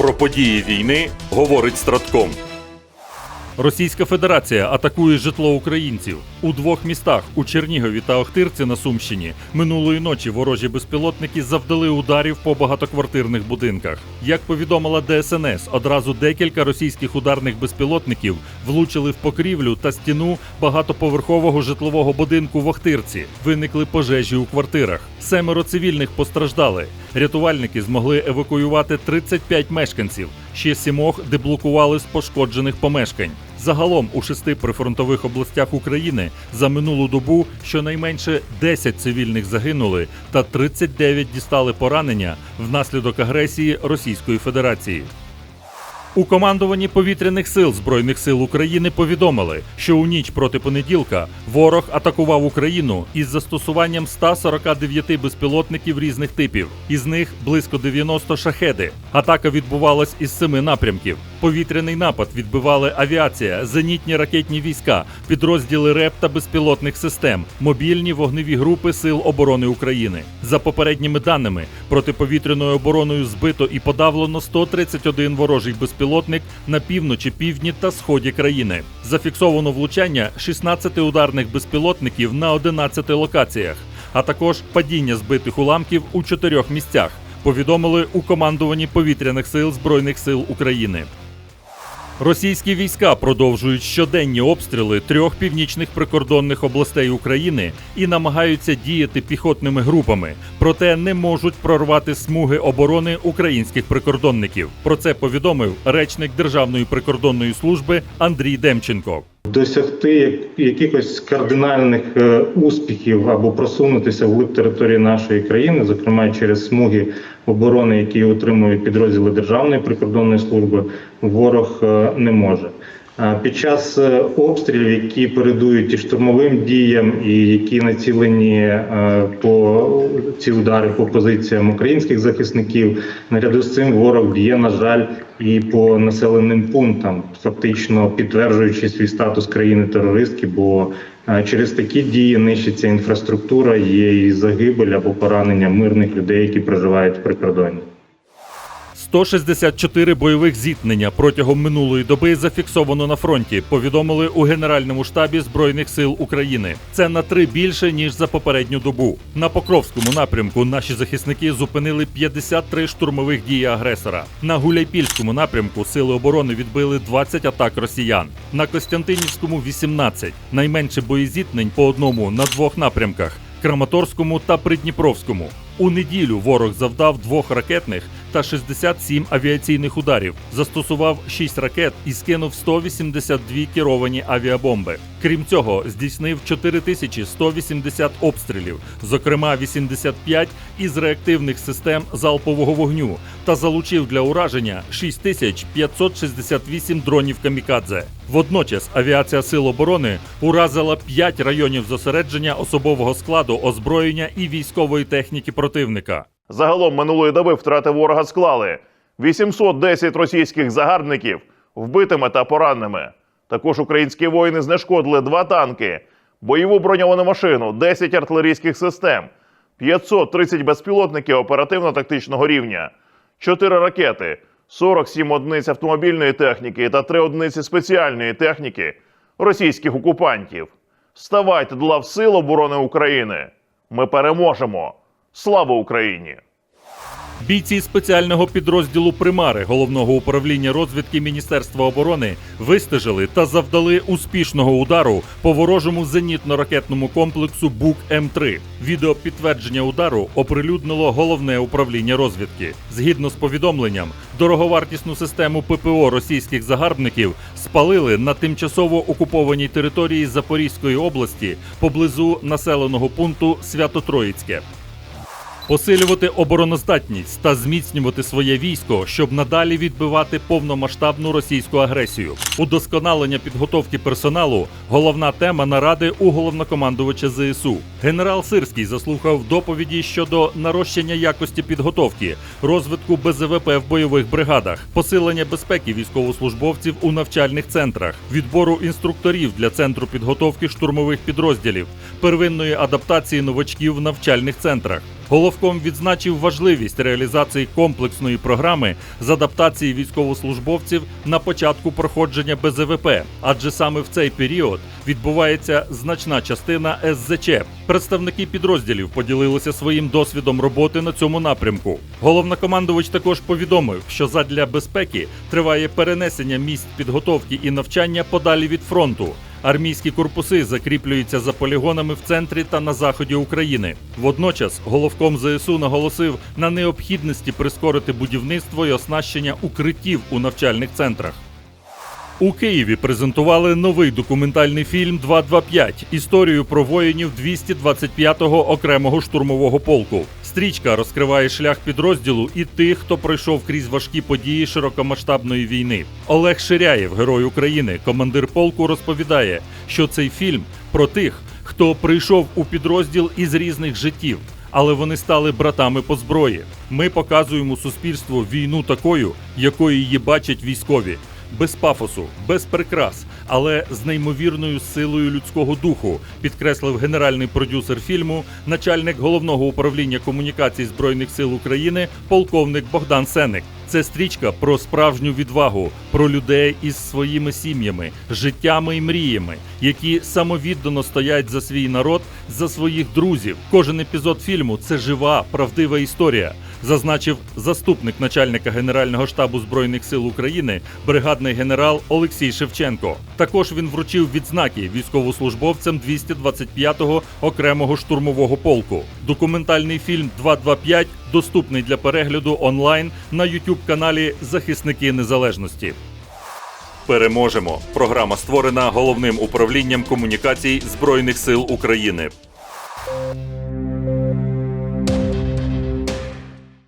Про події війни говорить Стратком. Російська Федерація атакує житло українців у двох містах у Чернігові та Охтирці на Сумщині. Минулої ночі ворожі безпілотники завдали ударів по багатоквартирних будинках. Як повідомила ДСНС, одразу декілька російських ударних безпілотників влучили в покрівлю та стіну багатоповерхового житлового будинку в Охтирці. Виникли пожежі у квартирах. Семеро цивільних постраждали. Рятувальники змогли евакуювати 35 мешканців. Ще сімох деблокували з пошкоджених помешкань. Загалом у шести прифронтових областях України за минулу добу щонайменше 10 цивільних загинули та 39 дістали поранення внаслідок агресії Російської Федерації. У командуванні повітряних сил Збройних сил України повідомили, що у ніч проти понеділка ворог атакував Україну із застосуванням 149 безпілотників різних типів, із них близько 90 шахеди. Атака відбувалась із семи напрямків. Повітряний напад відбивали авіація, зенітні ракетні війська, підрозділи РЕП та безпілотних систем, мобільні вогневі групи Сил оборони України. За попередніми даними, протиповітряною обороною збито і подавлено 131 ворожий безпілотник на півночі, півдні та сході країни. Зафіксовано влучання 16 ударних безпілотників на 11 локаціях, а також падіння збитих уламків у чотирьох місцях. Повідомили у командуванні повітряних сил Збройних сил України. Російські війська продовжують щоденні обстріли трьох північних прикордонних областей України і намагаються діяти піхотними групами, проте не можуть прорвати смуги оборони українських прикордонників. Про це повідомив речник Державної прикордонної служби Андрій Демченко. Досягти якихось кардинальних е, успіхів або просунутися вглиб території нашої країни, зокрема через смуги оборони, які отримують підрозділи Державної прикордонної служби, ворог е, не може. Під час е, обстрілів, які передують і штурмовим діям, і які націлені по ці удари по позиціям українських захисників, наряду з цим ворог б'є, на жаль, і по населеним пунктам, фактично підтверджуючи свій статус країни-терористки, бо е, через такі дії нищиться інфраструктура, є і загибель або поранення мирних людей, які проживають в прикордонні. 164 бойових зіткнення протягом минулої доби зафіксовано на фронті. Повідомили у Генеральному штабі Збройних сил України. Це на три більше ніж за попередню добу. На Покровському напрямку наші захисники зупинили 53 штурмових дії агресора. На Гуляйпільському напрямку сили оборони відбили 20 атак росіян. На Костянтинівському 18. Найменше боєзіткнень по одному на двох напрямках. Краматорському та Придніпровському. У неділю ворог завдав двох ракетних та 67 авіаційних ударів, застосував 6 ракет і скинув 182 керовані авіабомби. Крім цього, здійснив 4180 обстрілів, зокрема 85 із реактивних систем залпового вогню, та залучив для ураження 6568 дронів камікадзе. Водночас авіація Сил оборони уразила 5 районів зосередження особового складу, озброєння і військової техніки противника. Загалом минулої доби втрати ворога склали 810 російських загарбників вбитими та пораненими. Також українські воїни знешкодили два танки, бойову броньовану машину, 10 артилерійських систем, 530 безпілотників оперативно-тактичного рівня, 4 ракети, 47 одиниць автомобільної техніки та 3 одиниці спеціальної техніки російських окупантів. Ставайте до лав Сил оборони України. Ми переможемо! Слава Україні! Бійці спеціального підрозділу Примари головного управління розвідки Міністерства оборони вистежили та завдали успішного удару по ворожому зенітно-ракетному комплексу Бук М3. Відео підтвердження удару оприлюднило головне управління розвідки. Згідно з повідомленням, дороговартісну систему ППО російських загарбників спалили на тимчасово окупованій території Запорізької області поблизу населеного пункту Свято-Троїцьке. Посилювати обороноздатність та зміцнювати своє військо, щоб надалі відбивати повномасштабну російську агресію. Удосконалення підготовки персоналу головна тема наради у головнокомандувача ЗСУ. Генерал Сирський заслухав доповіді щодо нарощення якості підготовки, розвитку БЗВП в бойових бригадах, посилення безпеки військовослужбовців у навчальних центрах, відбору інструкторів для центру підготовки штурмових підрозділів, первинної адаптації новачків в навчальних центрах. Головком відзначив важливість реалізації комплексної програми з адаптації військовослужбовців на початку проходження БЗВП, адже саме в цей період відбувається значна частина СЗЧ. Представники підрозділів поділилися своїм досвідом роботи на цьому напрямку. Головнокомандувач також повідомив, що задля безпеки триває перенесення місць підготовки і навчання подалі від фронту. Армійські корпуси закріплюються за полігонами в центрі та на заході України. Водночас головком ЗСУ наголосив на необхідності прискорити будівництво і оснащення укриттів у навчальних центрах. У Києві презентували новий документальний фільм 225 історію про воїнів 225-го окремого штурмового полку. Стрічка розкриває шлях підрозділу і тих, хто пройшов крізь важкі події широкомасштабної війни. Олег Ширяєв, герой України, командир полку, розповідає, що цей фільм про тих, хто прийшов у підрозділ із різних життів, але вони стали братами по зброї. Ми показуємо суспільству війну такою, якою її бачать військові без пафосу, без прикрас, але з неймовірною силою людського духу, підкреслив генеральний продюсер фільму, начальник головного управління комунікацій збройних сил України, полковник Богдан Сеник. Це стрічка про справжню відвагу, про людей із своїми сім'ями, життями і мріями, які самовіддано стоять за свій народ, за своїх друзів. Кожен епізод фільму це жива, правдива історія зазначив заступник начальника Генерального штабу збройних сил України, бригадний генерал Олексій Шевченко. Також він вручив відзнаки військовослужбовцям 225-го окремого штурмового полку. Документальний фільм 225 доступний для перегляду онлайн на youtube каналі Захисники Незалежності. Переможемо. Програма створена головним управлінням комунікацій Збройних сил України.